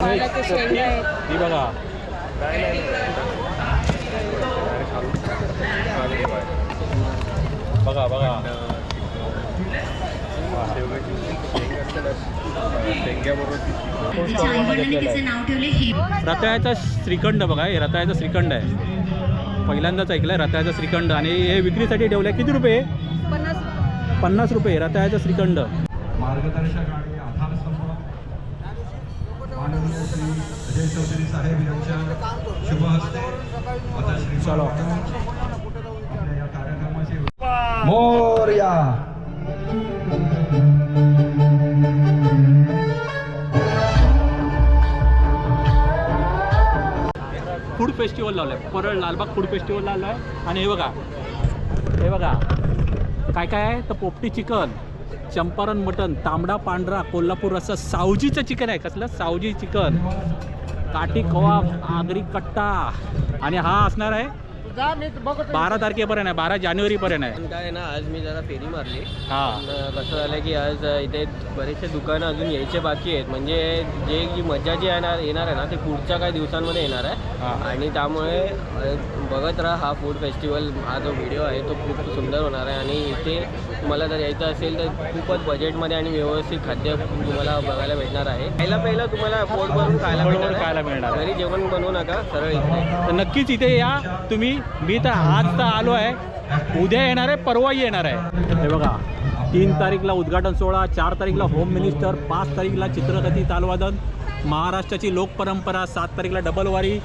बघा बघा बघा तिचं नाव ठेवले हे रताळ्याचा श्रीखंड बघा हे रताळ्याचा श्रीखंड आहे. पहिल्यांदाच ऐकलंय रताळ्याचा श्रीखंड. आणि हे विक्रीसाठी ठेवलंय. किती रुपये? पन्नास रुपये. रताळ्याचा श्रीखंड. मार्गदर्शक माननीय श्री अजय चौधरी साहेब यांच्या शुभ हस्ते आता श्री चलो. आपल्या या कार्यक्रमाचे मोर्या. फूड फेस्टिवल लावलं आहे परळ लालबाग फूड फेस्टिवल लावलं आहे आणि हे बघा. हे बघा. काय काय आहे? तर पोपटी चिकन. चंपारण मटन तांबडा पांढरा कोल्हापूर रस्सा सावजीचं चिकन आहे. कसलं? सावजी चिकन. काठी खवा आगरी कट्टा. आणि हा असणार आहे बारा तारखेपर्यंत आहे बारा जानेवारीपर्यंत आहे. पण काय आहे ना आज मी जरा फेरी मारली. हा. पण कसं झालं की आज इथे बरेचसे दुकानं अजून यायचे बाकी आहेत. म्हणजे जे जी मजा जी येणार येणार आहे ना ते पुढच्या काही दिवसांमध्ये येणार आहे. हा. आणि त्यामुळे अ, बघत राहा हा फूड फेस्टिवल हा जो व्हिडिओ आहे तो खूप सुंदर होणार आहे. आणि इथे तुम्हाला जर यायचं असेल तर खूपच बजेटमध्ये आणि व्यवस्थित खाद्य तुम्हाला बघायला भेटणार आहे. पहिला पहिला तुम्हाला पोट भरून खायला पोट भरून भेटणार खायला मिळणार आहे. घरी जेवण बनवू नका सरळ इथे तर नक्कीच इथे या. तुम्ही मी तर आज तर आलो आहे. उद्या येणार आहे परवाही येणार आहे. हे बघा तीन तारीखला उद्घाटन सोहळा चार तारीखला होम मिनिस्टर पाच तारीखला चित्रकथी तालवादन महाराष्ट्राची लोकपरंपरा सात तारीखला डबलवारी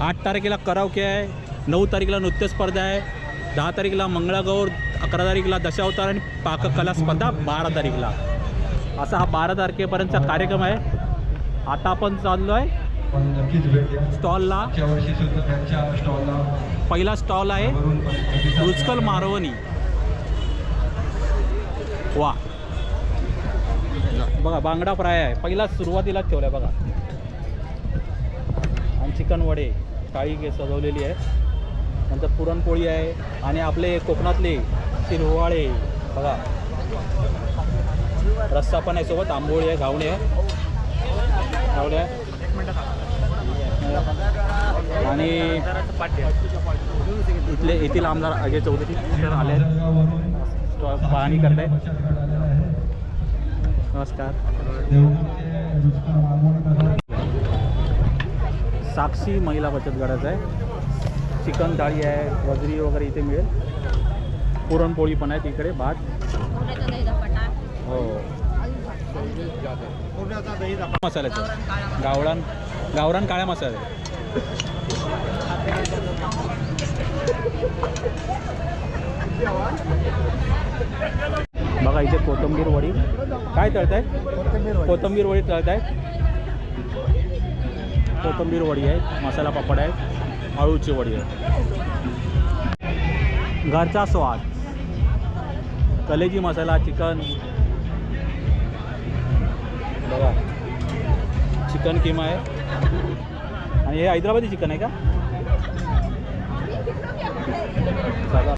आठ तारखेला करावके आहे नऊ तारीखला नृत्यस्पर्धा आहे दहा तारीखला मंगळागौर अकरा तारीखला दशावतार आणि पाककला स्पर्धा बारा तारीखला. असा हा बारा तारखेपर्यंतचा कार्यक्रम आहे. आता आपण चाललो आहे पण नक्कीच भेट द्या. स्टॉलला? मागच्या वर्षी सुद्धा त्यांच्या स्टॉलला पहिला स्टॉल आहे वरून पण प्रतिसाद रुचकल मारवणी. वा. बघा बांगडा फ्राय आहे. पहिला सुरुवातीलाच ठेवलाय बघा. आणि चिकन वडे काळी के सजवलेली आहे नंतर पुरणपोळी आहे. आणि आपले कोकणातले शिरवाळे बघा. रस्सा पण आहे सोबत आंबोळी आहे घावणे आहे. घावणे आहे. आणि इथले येथील आमदार अजय चौधरी सर आले आहेत. पाहणी करताय आहे. नमस्कार. साक्षी महिला बचत गटाचं आहे. चिकन थाळी आहे वजरी वगैरे इथे मिळेल. पुरणपोळी पण आहे तिकडे भात. हो. मसाल्याचं. गावडान गावरान काळ्या मसाले बघा इथे कोथिंबीर वडी. काय तळताय? कोथिंबीर वडी. तळताय? कोथिंबीर वडी आहे मसाला पापड आहे आळूची वडी आहे घरचा स्वाद. कलेजी मसाला चिकन. बघा. चिकन किमा आहे. आणि हे हैदराबादी चिकन आहे का? साधा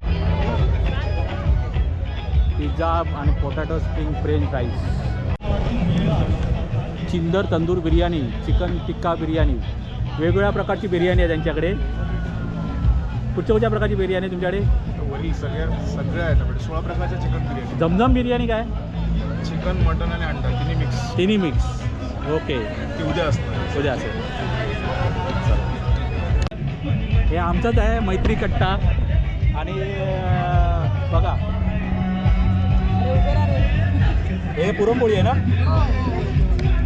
पिझ्झा आणि पोटॅटो स्प्रिंग फ्रेंच फ्राईज. चिंदर तंदूर बिर्याणी चिकन टिक्का बिर्याणी. वेगवेगळ्या प्रकारची बिर्याणी आहे त्यांच्याकडे. कुठच्या कुठच्या प्रकारची बिर्याणी आहे तुमच्याकडे? वरी सगळ्या सगळ्या आहेत सोळा प्रकारच्या चिकन बिर्याणी. झमझम बिर्याणी काय? चिकन मटन आणि अंडा. तिन्ही मिक्स तिन्ही मिक्स ओके. ती उद्या असणार. उद्या असेल. हे आमचंच आहे मैत्री कट्टा. आणि बघा. हे पुरणपोळी आहे ना?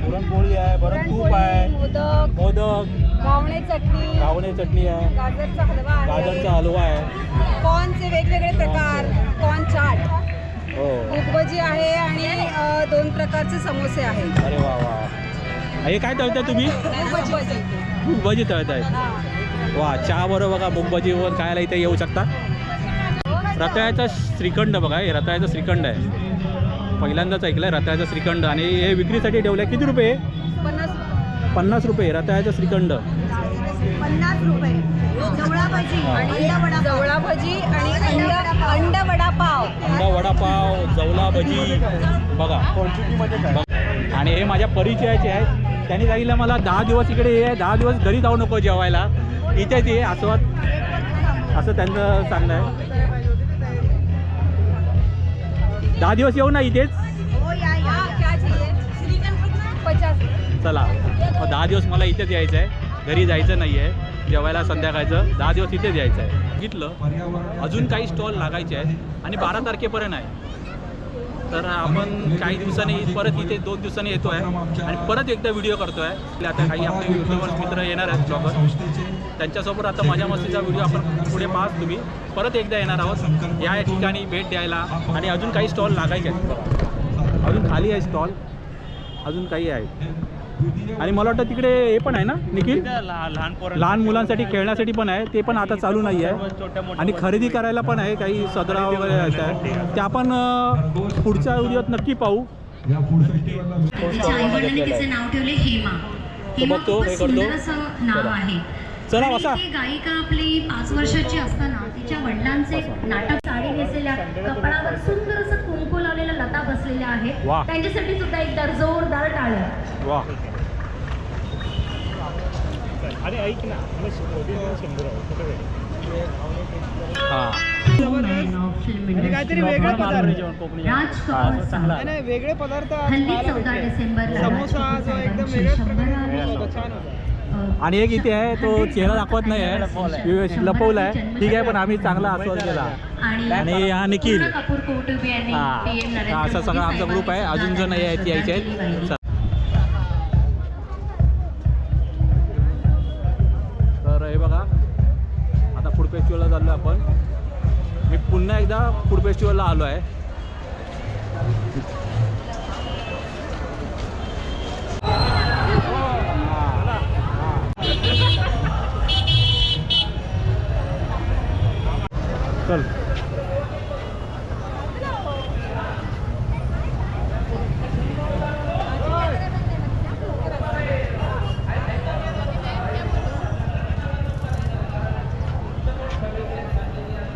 पुरणपोळी आहे बरं तूप आहे. मोदक. मोदक. घावणे चटणी. घावणे चटणी आहे. गाजरचा हलवा आहे. गाजरचा हलवा आहे. कॉर्नचे वेगवेगळे प्रकार. कॉर्न चाट. हो. भजी आहे आणि दोन प्रकारचे समोसे आहेत. अरे वा वा. हे काय तळताय तुम्ही? मुंबजी भजी तळताय. वा चहा बरोबर बघा मुंबजीवर खायला इथे येऊ शकता. रताळ्याचा श्रीखंड बघा हे रताळ्याचा श्रीखंड आहे. पहिल्यांदाच ऐकलंय रताळ्याचा श्रीखंड. आणि हे विक्रीसाठी ठेवलंय. किती रुपये? पन्नास रुपये रताळ्याचा श्रीखंड. पन्नास रुपये जवळा भजी आणि वडापाव अंडा वडापाव जवला भजी बघा. आणि हे माझ्या परिचयाचे आहेत. त्यांनी सांगितलं मला दहा दिवस इकडे ये दहा दिवस घरी जाऊ नको जेवायला. इथेच ये असं असं त्यांचं सांगणं आहे. दहा दिवस येऊ ना इथेच? हो या या क्या चाहिए? पचास. चला. मग दहा दिवस मला इथेच यायचं आहे. घरी जायचं नाही आहे. जेवायला संध्याकाळचं. दहा दिवस इथेच यायचं आहे. बघितलं? अजून काही स्टॉल लागायचे आहेत. आणि बारा तारखेपर्यंत आहे. तर आपण काही दिवसांनी परत इथे दोन दिवसांनी येतो आहे आणि परत एकदा व्हिडिओ करतो आहे आता काही आपले युट्यूबर्स मित्र येणार आहेत ब्लॉगर त्यांच्यासोबत आता मजा मस्तीचा व्हिडिओ आपण पुढे पाहत तुम्ही. परत एकदा येणार आहोत. या ठिकाणी भेट द्यायला. आणि अजून काही स्टॉल लागायचे आहेत. अजून खाली आहे स्टॉल अजून काही आहे. आणि मला वाटतं तिकडे हे पण आहे ना निखिल? लहान मुलांसाठी खेळण्यासाठी पण आहे ते पण आता चालू नाही आहे. आणि खरेदी करायला पण आहे काही सदरा वगैरे आहेत. आहे ते आपण पुढच्या व्हिडिओत नक्की पाहू. बघतो, हे करतो. असं चला. ती गायिका आपली पाच वर्षाची असताना तिच्या वडिलांचे नाटक साडी नेसलेल्या कपाळावर सुंदर असं लता बसलेल्या आहेत. त्यांच्यासाठी सुद्धा एकदा जोरदार टाळ्या. अरे ऐक ना? हां. काहीतरी वेगळं पदार्थ. वेगळे पदार्थ हल्ली चौदा डिसेंबरला. समोसा एकदम वेगळ्याच शंभरावी, छान अ, आणि एक इथे आहे तो चेहरा दाखवत नाही आहे. लपवला आहे ठीक आहे पण आम्ही चांगला आस्वाद केला. आणि हा निखिल. हां. असा सगळा आमचा ग्रुप आहे. अजून जण यायचे यायचे आहेत. तर हे बघा. आता फूड फेस्टिवलला चाललो आपण. मी पुन्हा एकदा फूड फेस्टिवलला आलो आहे चल.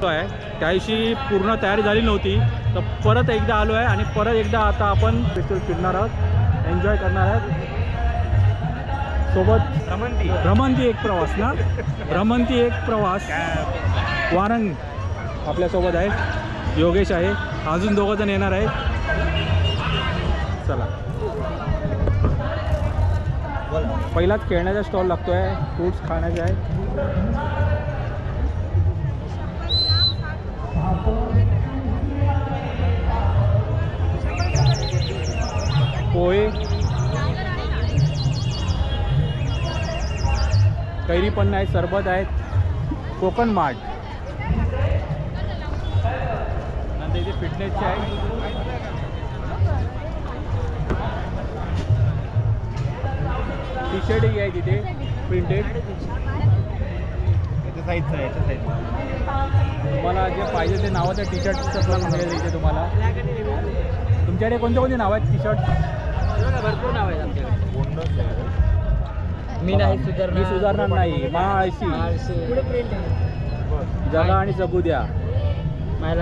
आहे. त्यादिवशी पूर्ण तयारी झाली नव्हती. तर परत एकदा आलो आहे आणि परत एकदा आता आपण फेस्टिवल फिरणार आहोत. एन्जॉय करणार आहोत. सोबत भ्रमंती भ्रमंती एक प्रवास ना? भ्रमंती एक प्रवास. वारंग. आपल्यासोबत आहे योगेश आहे. अजून दोघं जण येणार आहेत. चला. पहिलाच खेळण्याचा स्टॉल लागतो आहे फ्रूट्स खाण्याचे आहे. पोहे. कैरी पण आहेत सरबत आहेत. कोकण मार्ट नंतर इथे फिटनेसचे आहे. टी शर्टही आहे तिथे प्रिंटेड साईजचं आहे तुम्हाला जे पाहिजे ते नावाचं टी शर्ट पण मिळेल इथे तुम्हाला. तुमच्याकडे कोणते कोणते नाव आहेत टी शर्ट भरपूर नाव आहेत आमच्याकडे. मी नाही सुधारणार. मी सुधारणार नाही. महाआळशी जगा आणि जगू द्या.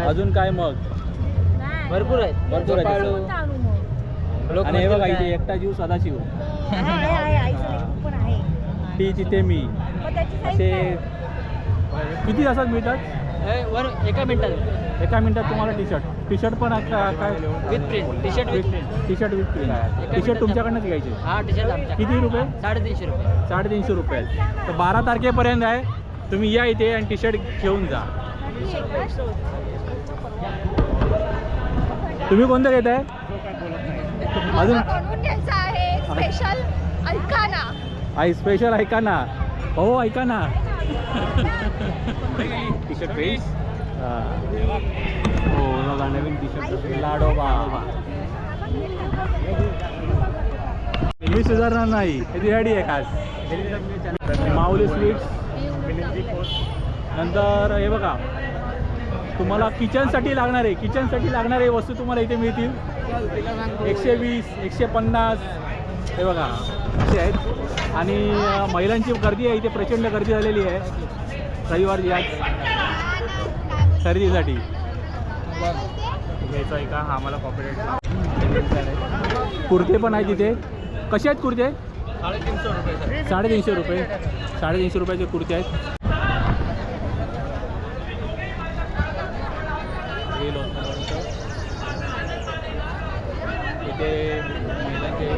अजून काय मग? भरपूर आहेत. भरपूर आहेत. आणि हे बघा इथे एकटा जीव सदाशिव. ती तिथे मी. असे असे तासात मिळतात? वर एका मिनिटात. एका मिनिटात तुम्हाला टी शर्ट टी शर्ट पण का- काय with print T shirt with print T shirt with print T shirt मिनिटात तुमच्याकडनंच घ्यायचे. हा टी शर्ट आमच्या. किती रुपये? साडेतीनशे रुपये. साडेतीनशे रुपये. तर बारा तारखेपर्यंत आहे. तुम्ही या इथे आणि टी शर्ट घेऊन जा. तुम्ही कोणतं घेत आहे? अजून? स्पेशल ऐका ना आई स्पेशल ऐका ना हो ऐका ना टी शर्ट पेस हो बघा नवीन टी शर्ट लाडोबा मी सुधारणार नाही. हे रेडी आहे खास? माऊली स्वीट्स नंतर हे बघा. तुम्हाला किचनसाठी लागणारे किचनसाठी लागणारे वस्तू तुम्हाला इथे मिळतील. एकशे वीस एकशे पन्नास हे बघा असे आहेत. आणि महिलांची गर्दी आहे इथे प्रचंड गर्दी झालेली आहे. रविवार याच खरेदीसाठी. घ्यायचं आहे का? हा मला कॉपरेट कुर्ते पण आहेत तिथे कसे आहेत कुर्ते? साडेतीनशे रुपये. साडेतीनशे रुपयाचे कुर्ते आहेत हे लोणचं. इथे महिलांचे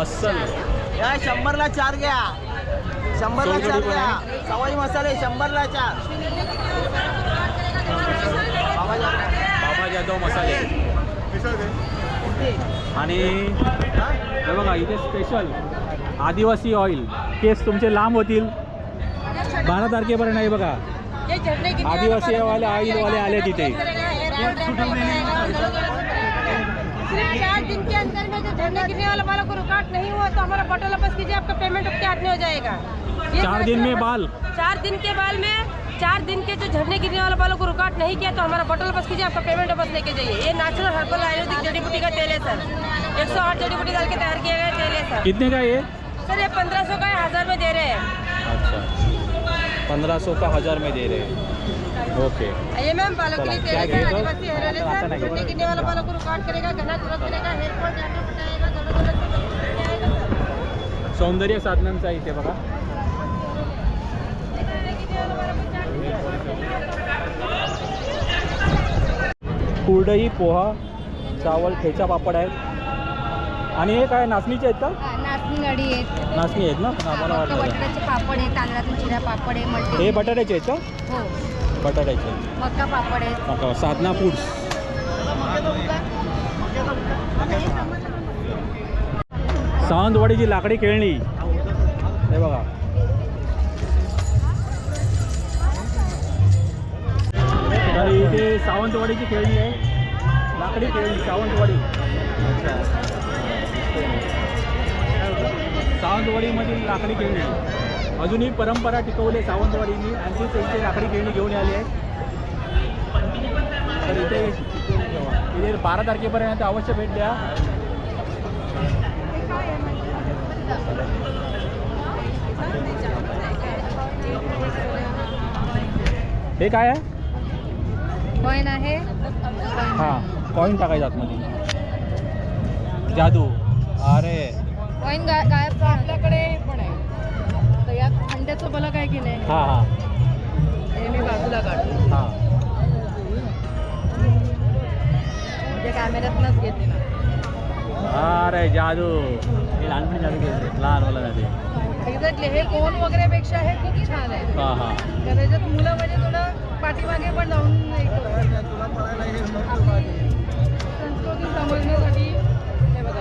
अस्सल. या शंभरला चार घ्या. शंभरला चार घ्या. सवाई मसाले शंभरला चार. बाबा जाधव. मसाले. आणि हे बघा इथे स्पेशल आदिवासी ऑइल केस तुमचे लांब होतील. बारा तारखेपर्यंत आहे बघा. आदिवासी वाले ऑइलवाले आले तिथे. दिन के अंदर में जो झंडा गिरने वाला वालों को रुकावट नहीं हुआ तो हमारा बटन वापस कीजिए आपका पेमेंट आपके हाथ में हो जाएगा? चार दिन में बाल? चार दिन के बाल में चार दिन के जो झरने गिरने वाले वालों को रुकावट नहीं किया तो हमारा बटन वापस कीजिए आपका पेमेंट वापस लेके जाइए। ये नेचुरल हर्बल आयुर्वेदिक जड़ी बूटी का तेल है सर। एक सौ आठ जड़ी बूटी डाल के तैयार किया गया तेल है सर। कितने का ये? सर ये पंद्रह सौ का हज़ार में दे रहे हैं। अच्छा। पंद्रह सौ का हज़ार में दे रहे हैं। ओके. आइए मैम बालों के लिए चला, तेल क्या है सर? आदिवासी. गिरने वाले वालों को रुकावट करेगा घना तुरंत करेगा हेयर फॉल दोनों दोनों सौंदर्य साधनांचा इथे बघा. कुरडई पोहा चावल ठेचा पापड आहेत. आणि हे काय नाचणीचे आहेत का? नाचणी गाडी आहेत. नाचणी आहेत ना? आम्हाला बटाट्याचे पापड आहे तांदळातून चिरा पापड आहे हे बटाट्याचे आहेत का? हो. बटाट्याचे. मका पापड आहेत. मका साधना फूड्स. सावंतवाडीची लाकडी खेळणी. हे बघा. तर इथे सावंतवाडीची खेळणी आहे. लाकडी खेळणी सावंतवाडी. सावंतवाडीमधील लाकडी खेळणी. अजूनही परंपरा टिकवली सावंतवाडीनी. आणि तीच इथे लाकडी खेळणी घेऊन आली आहे तर इथे इथे बारा तारखेपर्यंत अवश्य भेट द्या. हे काय आहे? कॉईन आहे. हां कॉईन टाकायचं आतमध्ये. जादू. अरे. कॉईन गायब आपल्याकडे अंड्याचं बलं काय केलंय हां हां. हे मी बाजूला काढतो. हां. म्हणजे कॅमेऱ्यातनंच घेते ना. अरे जादू. हे लहानपणी जादू घेतले लहान मुलं जाते एक्झॅक्टली हे कोण वगैरे पेक्षा हे खूप छान आहे. हां हां. त्याच्यात मुलं म्हणजे थोडं पाठीमागे पण जाऊन हे करतात. संस्कृती समजण्यासाठी हे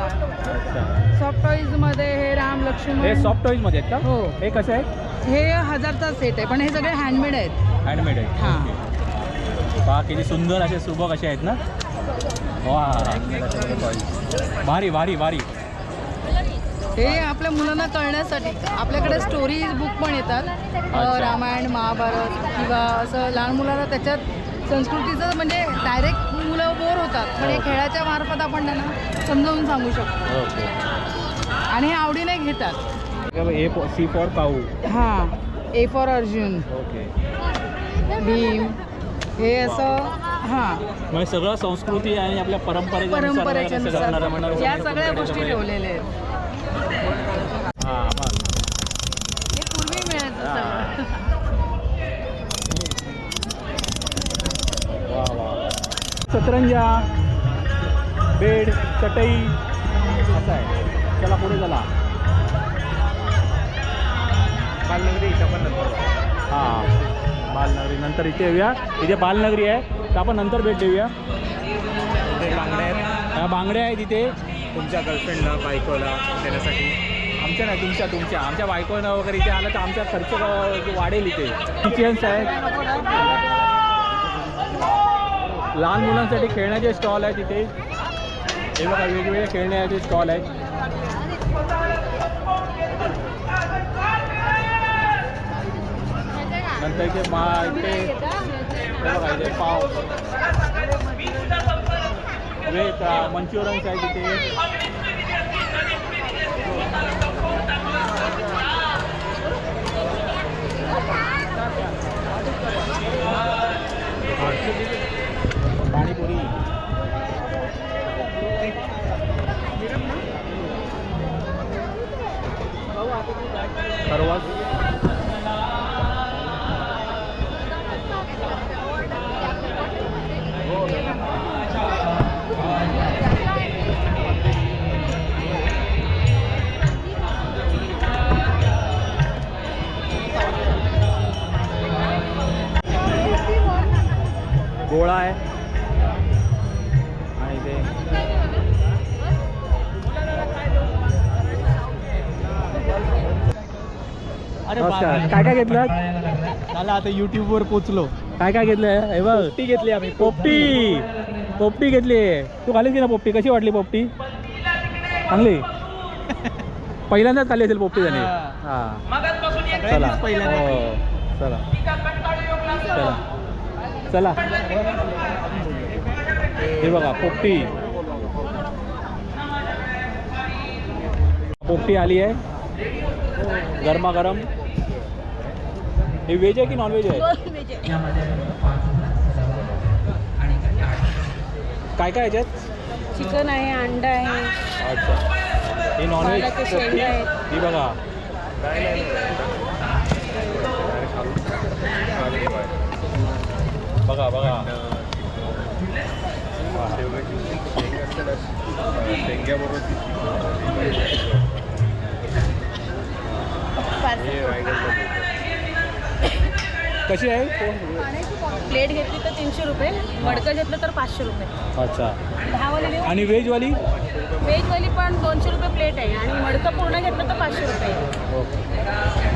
अच्छा. सॉफ्ट टॉईजमध्ये हे राम हे लक्ष्मण सॉफ्ट टॉईजमध्ये आहेत का? हो. हे कसे आहेत? हे हजारचा सेट आहे पण हे सगळे हँडमेड आहेत. हँडमेड आहे हां. पहा किती सुंदर असे सुबक असे आहेत ना? वा भारी भारी भारी. हे आपल्या मुलांना कळण्यासाठी आपल्याकडे स्टोरीज बुक पण येतात. अ. रामायण महाभारत किंवा असं लहान मुलांना त्याच्यात संस्कृतीचं म्हणजे डायरेक्ट बोर होतात. हे हो. खेळाच्या मार्फत आपण त्यांना समजावून सांगू शकतो. ओके. आणि हे आवडीने घेतात. ए सी फॉर काऊ हां A for Arjun okay. Bhim. हे असं हां. म्हणजे सगळं संस्कृती आणि आपल्या परंपरेच्या नुसार परंपरेच्या या सगळ्या गोष्टी ठेवलेल्या आहेत. हां हे. पूर्वी मिळायचं. सगळं. सतरंजा बेड चटई असं आहे. चला पुढे चला. बालनगरी इथं पण नंतर हां. बालनगरी नंतर इथे येऊया. इथे बालनगरी आहे तर आपण नंतर भेट देऊया. बांगड्या आहेत. बांगड्या आहेत इथे. तुमच्या गर्लफ्रेंडला बायकोला देण्यासाठी आमच्या नाही तुमच्या तुमच्या. आमच्या बायकोनं वगैरे इथे आलं तर आमचा खर्च वाढेल इथे. किचन्स आहेत लहान मुलांसाठी खेळण्याचे स्टॉल आहेत इथे. हे बघा, वेगवेगळे खेळण्याचे स्टॉल आहेत. नंतर इथे हे गोळा आहे. नमस्कार. काय काय घेतलं? मला आता युट्यूबवर पोचलो काय काय घेतलं? हे बघ. ती घेतली आम्ही. पोपटी. पोपटी घेतली. तू खालीच की ना पोपटी? कशी वाटली पोपटी? चांगली. पहिल्यांदाच खाल्ली असेल पोपटी त्याने. हा. चला. हो चला. चला. चला. हे बघा पोपटी. पोपटी आली आहे. गरमागरम. हे व्हेज आहे की नॉन व्हेज आहे. काय काय याच्यात? चिकन आहे अंडा आहे. अच्छा. हे नॉनव्हेज पालक, शेंगा आहेत. ही बघा. बघा बघा. कशी आहे? प्लेट घेतली तर तीनशे रुपये. मडकं घेतलं तर पाचशे रुपये. अच्छा. दहावाली आणि व्हेजवाली? व्हेजवाली पण दोनशे रुपये प्लेट आहे. आणि मडकं पूर्ण घेतलं तर पाचशे रुपये. आहे.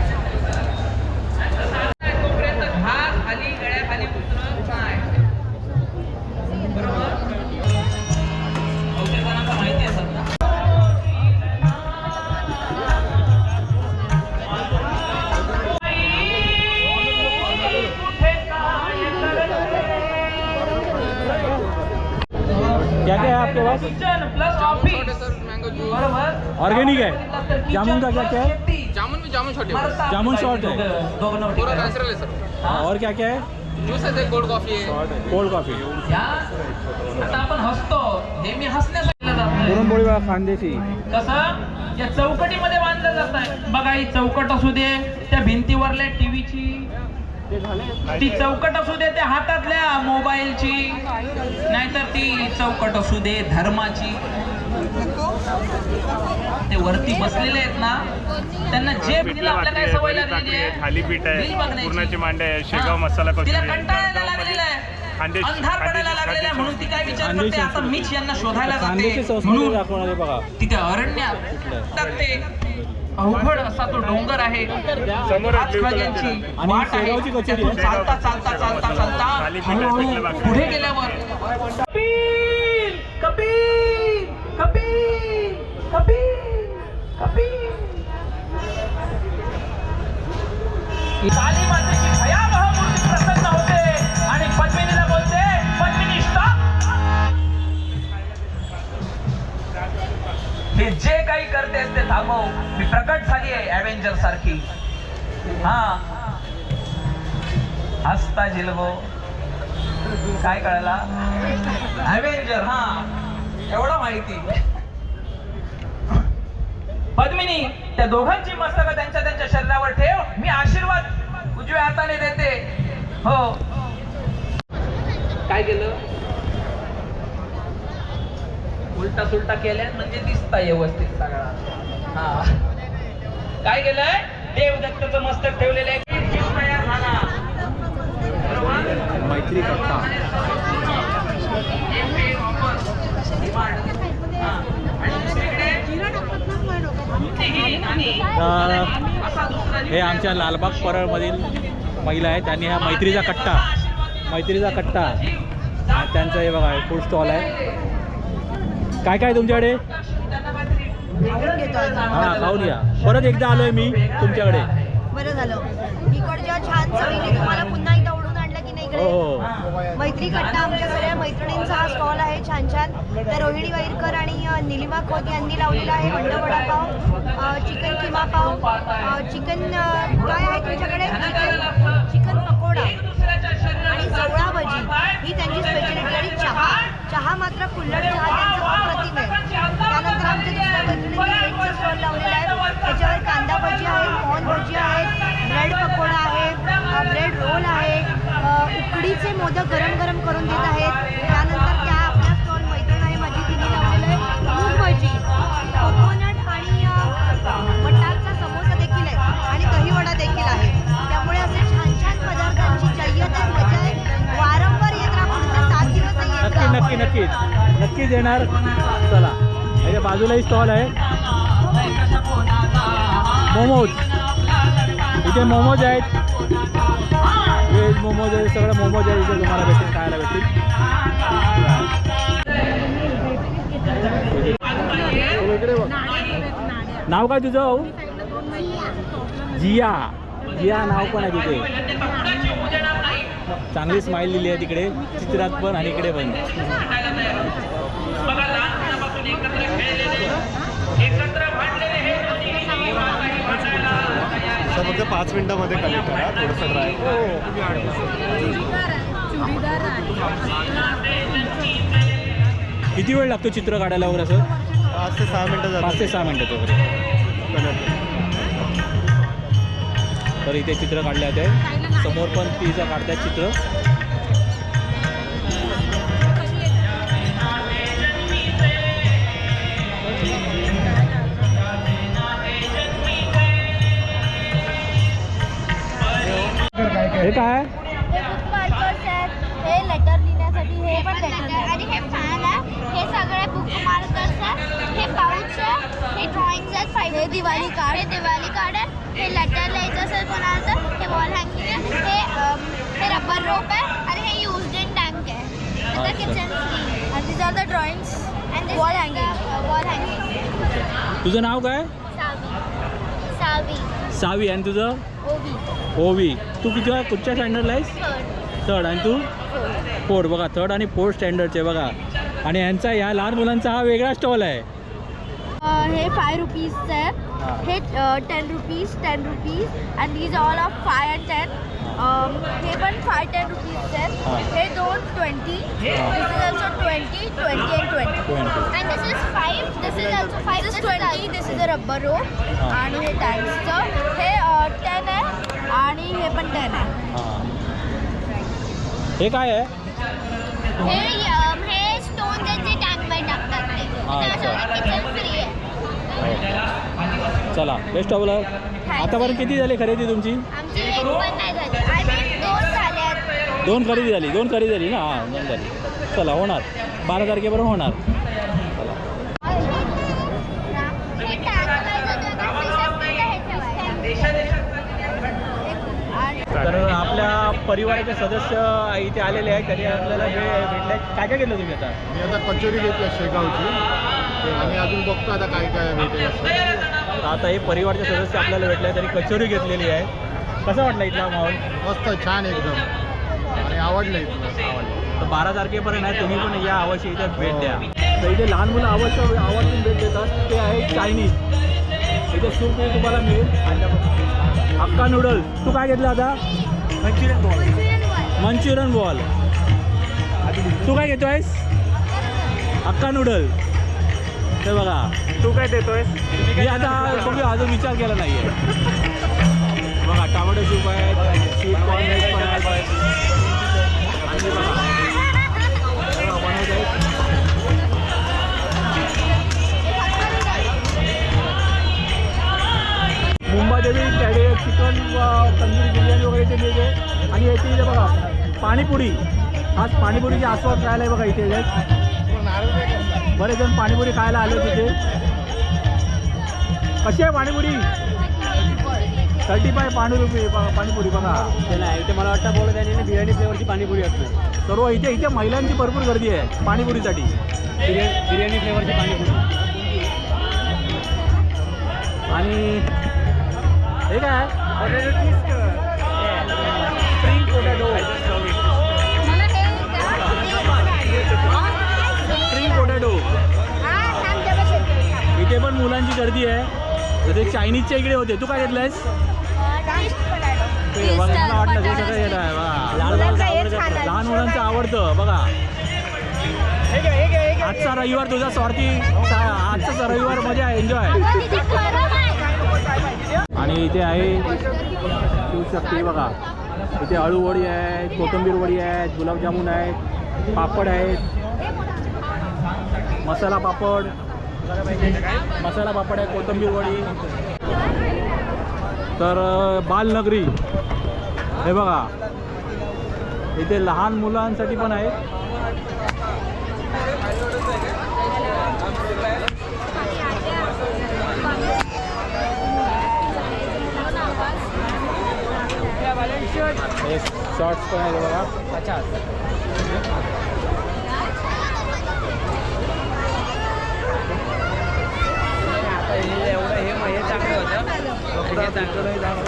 ऑर्गेनिक है जामुन का क्या क्या है? जामुन भी जामुन छोटे जामुन शॉर्ट है। पूरा नेचुरल सर और क्या क्या है? ज्यूसेस है कोल्ड कॉफी है। Cold coffee. आता आपण हसतो. हे मी हसण्यासाठी पुरणपोळी बघा खानदेशी. कसं? या चौकटीमध्ये बांधलं जात आहे बघा ही चौकट असू दे त्या भिंतीवरल्या टीव्हीची ती चौकट असू दे त्या हातातल्या मोबाईलची नाहीतर ती चौकट असू दे धर्माची ते वरती बसलेले आहेत ना त्यांना जे बिल आपल्या काय सवय लागलेली आहे थालीपीठ आहे. पुरणाचे मांडे आहे शेगाव. मसाला तिला आहे. कंटाळायला लागलेला आहे खानदेशी- अंधार पडायला लागलेला आहे म्हणून ती काय विचार करते आता. मीच यांना शोधायला जाते म्हणून दाखवणार आहे बघा तिथे अरण्यात टाकते अवघड असा तो डोंगर आहे. वाट त्यातून. चालता चालता चालता चालता हळूहळू. पुढे गेल्यावर कपिल कपिल कपिल कपिल कपिल. काली जे काही करतेस ते थांबव. मी प्रकट झाली आहे अव्हेंजर सारखी. हा. हसता जिलबो हो. काय कळला? अव्हेंजर हा. एवढं माहिती. पद्मिनी त्या दोघांची मस्तक त्यांच्या त्यांच्या शरीरावर ठेव. मी आशीर्वाद उजव्या हाताने देते. हो. काय केलं? उलटा सुलटा केल्या म्हणजे दिसता व्यवस्थित सगळा. हा. काय केलंय? देवदत्तचं मस्तक ठेवलेलं आहे. तयार झाला मैत्री कट्टा हा. आणि आणि हे आमच्या लालबाग परळमधील महिला आहेत त्यांनी हा मैत्रीचा कट्टा. मैत्रीचा कट्टा. आणि त्यांचं हे बघा फूड स्टॉल आहे. काय काय तुमच्याकडे? हां खाऊन या. परत एकदा आलोय मी तुमच्याकडे. बरं झालं. इकडच्या छान चवीने तुम्हाला पुन्हा एकदा ओढून आणलं की नाही हो इकडे? हो मैत्री कट्टा आमच्या सगळ्या मैत्रिणींचा हा स्टॉल आहे छान छान. त्या रोहिणी वाईरकर आणि अ, निलिमा खोत यांनी लावलेला आहे अंड वडापाव चिकन किमा पाव चिकन काय आहे तुमच्याकडे? चिकन चिकन पकोडा आणि जवळा भजी. ही त्यांची स्पेशालिटी आणि चहा. चहा मात्र कुल्हड चहा त्यांचा अप्रतिम आहे. त्यानंतर आमच्या दुसऱ्या मैत्रिणींनी स्टॉल लावलेला आहे. त्याच्यावर कांदा भजी आहे कॉर्न भजी आहेत ब्रेड पकोडा आहे ब्रेड रोल आहे. उकडीचे मोदक गरम गरम करून देत आहेत. नक्की नक्कीच. नक्कीच येणार. चला. याच्या बाजूलाही स्टॉल आहे. मोमोज. इथे मोमोज आहेत. व्हेज मोमोज आहे. सगळं मोमोज आहे इथे तुम्हाला भेटेल खायला भेटेल. नाव काय तुझं जिया. जिया नाव पण आहे तिथे. चांगली स्माईल दिली आहे तिकडे. चित्रात पण आणि इकडे पण. हे फक्त पाच मिनिटामध्ये कलेक्ट करा थोडंसं ड्राय किती वेळ लागतो चित्र काढायला वगैरे असं? पाच ते सहा मिनिटं पाच ते सहा मिनिटात वगैरे तर इथे चित्र काढले जाते. समोर पण तिचं काढतात चित्र. हे काय? हे बुक मार्कर्स आहेत हे लेटर लिहिण्यासाठी हे पण लेटर आणि हे फॅन आहे. हे सगळे बुक मार्कर्स आहे हे पाऊच आहे. हे ड्रॉइंग्स आहेत. फाईव्ह हे दिवाळी कार्ड हे दिवाळी कार्ड आहे. हे लेटर लिहायचं असेल कोणाला तर हे वॉल हँगिंग आहे. हे हे रबर रोप आहे आणि हे युज्ड इन टँक आहे. किचन आणि this are the drawings and wall hanging wall hanging तुझं नाव काय? सावी. सावी. सावी आणि तुझं? ओवी. ओवी. तू किती कुठच्या स्टँडर्डला आहेस? थर्ड थर्ड आणि तू? फोर्थ बघा थर्ड आणि फोर्थ स्टँडर्डचे बघा. आणि यांचा ह्या लहान मुलांचा हा वेगळा स्टॉल आहे. हे फाय रुपीजचं आहे. हे। Ten rupees ten rupees and these all of five and ten हे। पण फाय टेन रुपीजचे हा. आहेत हे दोन twenty this is also twenty twenty and twenty and this is five this is also five this twenty this is a rubber rope हा. आणि हे टॅक्सचं हे टेन आहे आणि हे. पण टेन आहे हाँ. हे। काय आहे हे। स्टोन त्यांचे टँकमध्ये टाकतात ते. किचन फ्री आहे चला बेस्ट ऑफ लक आतापर्यंत किती झाली खरेदी तुमची? आमची एक पण नाही झाली. आणि दोन खरेदी झाली दोन खरेदी झाली ना? हां दोन झाली. चला होणार. बारा तारखेपर्यंत होणार. चला तर आपल्या परिवाराचे सदस्य इथे आलेले आहेत. तरी आपल्याला हे भेटले. काय काय घेतलं तुम्ही आता? मी आता कचोरी घेतली शेगावची. आणि अजून बघतो आता काय काय भेटेल असं. आता हे परिवारचे सदस्य आपल्याला भेटले आहेत तरी कचोरी घेतलेली आहे. कसा वाटला इथला माहोल? मस्त छान एकदम. आणि आवडलं इथलं. आवडलं तर बारा तारखेपर्यंत आहे तुम्ही पण या अवश्य इथे भेट द्या. तर इथे लहान मुलं अवश्य आवर्जून भेट देतात. ते आहे चायनीज. इथे सूप हे तुम्हाला मिळेल. Hakka noodles. तू काय घेतलं आता? Manchurian ball. Manchurian ball. तू काय घेतोयस? हक्का नूडल ते बघा. तू काय देतोय? मी आता तुम्ही अजून विचार केला नाही आहे बघा टमाटो सूप आहे स्वीट कॉर्न राईस पण आहे आणि बघा मुंबादेवी कॅडे चिकन व तंदूरी बिर्याणी वगैरे इथे मिळते. आणि याची इथे बघा पाणीपुरी. आज पाणीपुरीची आस्वाद खायला आहे बघा इथे. बरेच जण पाणीपुरी खायला आले तिथे कशी आहे पाणीपुरी? थर्टी फाय पाणी रुपये पा- पाणीपुरी बघा. नाही इथे मला वाटतं बोलत आहे बिर्याणी फ्लेवरची पाणीपुरी असते. सर्व इथे इथे महिलांची भरपूर गर्दी आहे पाणीपुरीसाठी. बिर्याणी बिर्याणी फ्लेवरची पाणीपुरी. आणि हे काय? स्प्रिंग पोटॅटो स्प्रिंग पोटॅटो इथे पण मुलांची गर्दी आहे. जसे चायनीजच्या इकडे होते. तू काय घेतलंयस? ते मला वाटलं ते सगळं येत आहे. बघा. लहान मुलांचं आवडतं बघा. आजचा रविवार तुझा स्वार्थी आजचा रविवार मजा एन्जॉय आणि इथे आहे शिवशक्ती बघा. इथे अळू वडी आहेत कोथिंबीर वडी आहेत गुलाबजामुन आहेत पापड आहेत. मसाला पापड. मसाला पापड आहे कोथिंबीर वडी. तर बालनगरी. हे बघा. इथे लहान मुलांसाठी पण आहे. शॉर्ट्स पण आहे बघा. एवढं हे हे चांगलं होतं. हे चांगलं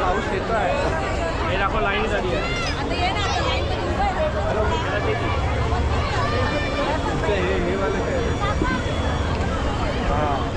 पाऊस येतो आहे. हे दाखव लाईन झाली आहे. एन्जॉय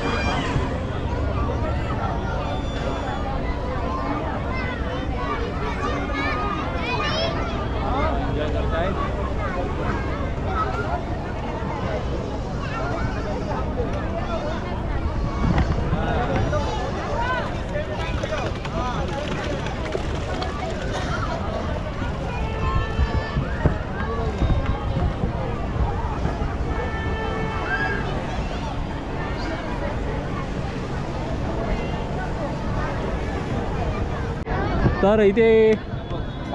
तर इथे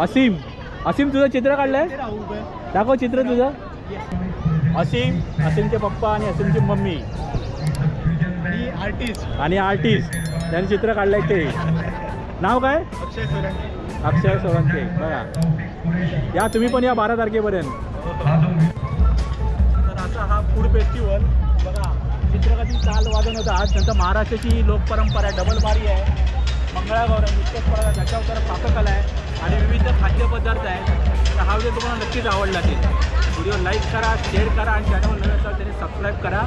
असीम. असीम तुझं चित्र काढलंय? दाखव चित्र तुझं. असीम असीमचे पप्पा आणि असीमची मम्मी. आर्टिस्ट आणि आर्टिस्ट त्यांनी चित्र काढलंय ते. नाव काय? अक्षय सोरंकी अक्षय सोळंके बघा. या तुम्ही पण या बारा तारखेपर्यंत. तर असा हा फूड फेस्टिवल बघा चित्रकथी ताल वादन होतं आज नंतर महाराष्ट्राची लोकपरंपरा आहे डबल बारी आहे. मंगळागौर आहे. नृत्य स्पर्धा त्याच्यावर पाककला आहे. आणि विविध खाद्यपदार्थ आहे तर हा व्हिडिओ तुम्हाला नक्कीच आवडला असेल. व्हिडिओ लाईक करा शेअर करा आणि चॅनल नवीन असाल त्याने सबस्क्राईब करा.